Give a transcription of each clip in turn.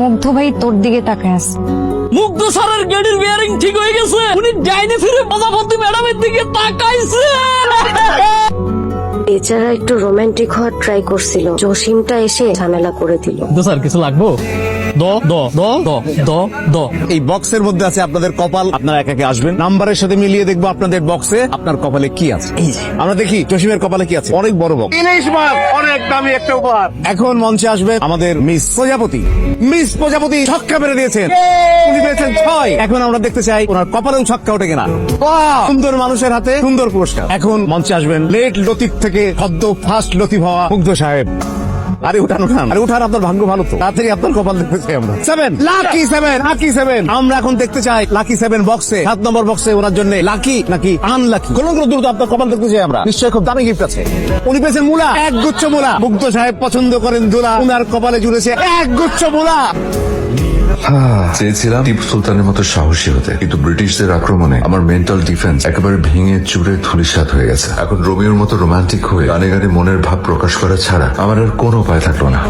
মুগ্ধ ভাই তোর দিকে তাকায় আছে। মুগ্ধ স্যারের গাড়ির বিয়ারিং ঠিক হয়ে গেছে। উনি ডাইনে ফিরে প্রজাপতি ম্যাডামের দিকে তাকাইছে। এছাড়া একটু রোমান্টিক হওয়ার ট্রাই করছিল। জসিমটা এসে ঝামেলা করে দিল। তো স্যার কিছু লাগবো? দ দ দ দ দ দ। এই বক্সের মধ্যে আছে আপনাদের কপাল আপনারা একে একে আসবেন। নাম্বারের সাথে মিলিয়ে দেখব আপনাদের বক্সে আপনার কপালে কি আছে। আমরা দেখি জসিমের কপালে কি আছে। অনেক বড় বক্স অনেক দামি একটা উপহার। এখন মঞ্চে আসবে আমাদের মিস প্রজাপতি। মিস প্রজাপতি ছক্কা মেরে দিয়েছেন। উনি পেয়েছেন ছয়। এখন আমরা দেখতে চাই ওনার কপালেও ছক্কা ওঠে কিনা। সুন্দর মানুষের হাতে সুন্দর পুরস্কার। এখন মঞ্চে আসবেন লেট লতিফ থেকে সদ্য ফার্স্ট লতিফ হওয়া মুগ্ধ সাহেব। আরে উঠান উঠান। আরে উঠান আপনার ভাগ্য ভালো তো। তাড়াতাড়ি আপনার কপাল দেখতে চাই আমরা। Seven lucky seven lucky seven আমরা এখন দেখতে চাই লাকি সেভেন বক্সে সাত নম্বর বক্সে ওনার জন্য লাকি নাকি আনলাকি কোন কোন দ্রুত আপনার কপাল দেখতে চাই আমরা। নিশ্চয়ই খুব দামি গিফট আছে। উনি পেয়েছেন মুলা। এক গুচ্ছ মূলা। মুগ্ধ সাহেব পছন্দ করেন দুলা। উনার কপালে জুড়েছে এক গুচ্ছ মুলা। চেয়েছিলাম টিপু সুলতানের মতো সাহসী হতে। কিন্তু ব্রিটিশদের আক্রমণে আমার মেন্টাল ডিফেন্স একেবারে ভেঙে চুড়ে ধুলিসাত হয়ে গেছে। এখন রোমিওর মতো রোমান্টিক হয়ে গানে গানে মনের ভাব প্রকাশ করা ছাড়া আমার আর কোনো উপায় থাকল না।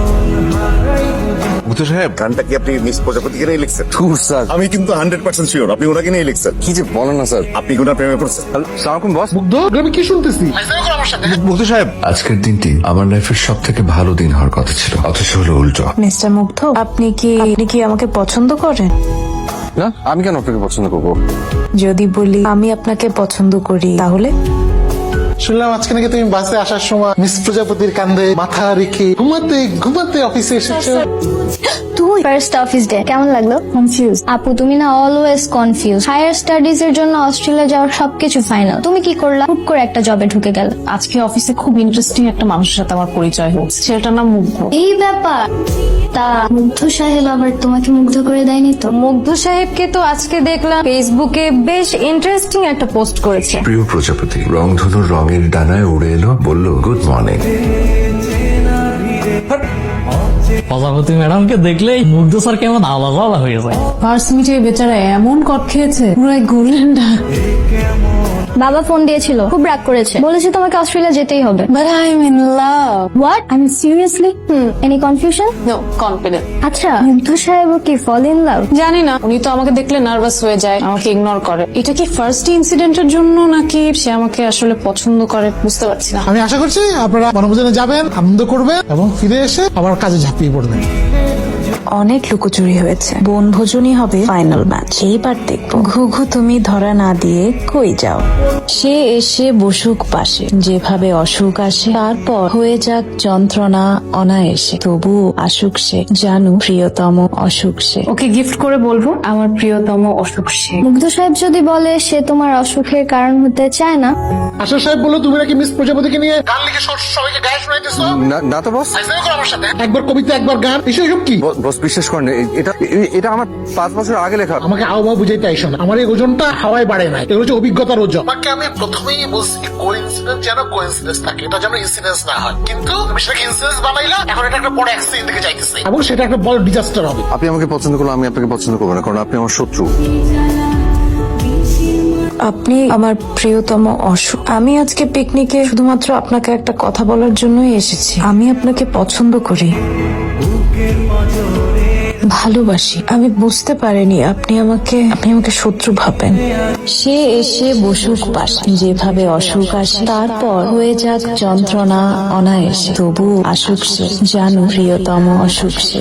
মুগ্ধ সাহেব। গানটা কি আপনি মিস প্রজাপতিকে নিয়ে লিখছেন? স্যার। আমি কিন্তু হান্ড্রেড পার্সেন্ট শিওর আপনি ওনাকে নিয়ে লিখছেন। কি যে বলেন না স্যার। আপনি ওনার প্রেমে পড়ছেন? সালাম বস মুগ্ধ? আমি কি শুনতেছি? মুগ্ধ সাহেব। আজকের দিনটি আমার লাইফের সব থেকে ভালো দিন হওয়ার কথা ছিল। অথচ হলো উল্টো। মিস্টার মুগ্ধ আপনি কি আপনি কি আমাকে পছন্দ করেন? না আমি কেন আপনাকে পছন্দ করব? যদি বলি আমি আপনাকে পছন্দ করি তাহলে? শুনলাম আজকে নাকি তুমি বাসে আসার সময় মিস প্রজাপতির কান্দে মাথা রেখে ঘুমাতে ঘুমাতে অফিসে এসেছ। তুই ফার্স্ট অফিস ডে কেমন লাগল? কনফিউজ আপু তুমি না অলওয়েজ কনফিউজ হায়ার স্টাডিজ এর জন্য অস্ট্রেলিয়া যাওয়ার সবকিছু ফাইনাল তুমি কি করলা? হুট করে একটা জবে ঢুকে গেল। আজকে অফিসে খুব ইন্টারেস্টিং একটা মানুষের সাথে আমার পরিচয় হচ্ছে ছেলেটার নাম মুগ্ধ। এই ব্যাপার? তা মুগ্ধ সাহেব আবার তোমাকে মুগ্ধ করে দেয়নি তো? মুগ্ধ সাহেবকে তো আজকে দেখলাম ফেসবুকে বেশ ইন্টারেস্টিং একটা পোস্ট করেছে। প্রিয় প্রজাপতি রংধনুর রঙের ডানায় উড়ে এলো বলল গুড মর্নিং প্রজাপতি ম্যাডামকে দেখলেই মুগ্ধ স্যার কেমন আলাদা আলাদা হয়ে যায়। ফার্স্ট মিটে বেচারা এমন কট খেয়েছে পুরো গোল্ডেন ডাক বাবা ফোন দিয়েছিল খুব রাগ করেছে। বলেছে তোমাকে অস্ট্রেলিয়া যেতেই হবে। But I am in love what I mean seriously hmm. Any confusion no confident আচ্ছা। মুগ্ধ সাহেব কি ফল ইন লাভ জানি না। উনি তো আমাকে দেখলে নার্ভাস হয়ে যায় আমাকে ইগনোর করে। এটা কি ফার্স্ট ইনসিডেন্টের জন্য নাকি সে আমাকে আসলে পছন্দ করে? বুঝতে পারছি না। আমি আশা করছি আপনারা বনভোজনে যাবেন আনন্দ করবেন এবং ফিরে এসে আবার কাজে ঝাঁপিয়ে পড়বেন। অনেক লুকোচুরি হয়েছে। বনভোজনই হবে ফাইনাল ম্যাচ এইবার দেখব। ঘুঘু তুমি ধরা না দিয়ে কই যাও? সে এসে বসুক পাশে। যেভাবে অসুখ আসে তারপর হয়ে যাক যন্ত্রণা অনায়াসে। তবু আসুক সে জানু প্রিয়তম অসুখ সে। ওকে গিফট করে বলব আমার প্রিয়তম অসুখ সে। মুগ্ধ সাহেব যদি বলে সে তোমার অসুখের কারণ হতে চায় না? আশা সাহেব বলল তুমি নাকি মিস প্রজাপতিকে নিয়ে গান লিখে সব- সবাইকে গায়ে শোনাইতেছো? না তো বস আমার সাথে। একবার কবিতা একবার গান। এসব এসব কি? বস বিশ্বাস করেন এটা এটা আমার পাঁচ বছর আগে লেখা। আমাকে আবহাওয়া বুঝাইতে আইসো না। আমার এই ওজনটা হাওয়ায় বাড়ে নাই। এটা হচ্ছে অভিজ্ঞতার ওজন। আমাকে আমি প্রথমেই বলছি কোইন্সিডেন্স যেন কোইন্সিডেন্স থাকে এটা যেন ইনসিডেন্স না হয়। কিন্তু তুমি সেটাকে ইনসিডেন্স বানাইলা এখন এটা একটা বড় অ্যাক্সিডেন্ট দিকে যাইতেছে। এবং সেটা একটা বড় ডিজাস্টার হবে। আপনি আমাকে পছন্দ করলে আমি আপনাকে পছন্দ করব না কারণ আপনি আমার শত্রু। আপনি আমার প্রিয়তম অসুখ আমি আজকে পিকনিকে শুধুমাত্র আপনাকে একটা কথা বলার জন্যই এসেছি। আমি আপনাকে পছন্দ করি। ভালোবাসি। আমি বুঝতে পারিনি আপনি আমাকে আপনি আমাকে শত্রু ভাবেন। সে এসে বসুক পাশে, যেভাবে অসুখ আসে, তারপর হয়ে যাক যন্ত্রণা অনায়াসে। তবু আসুক সে জানু প্রিয়তম অসুখ সে।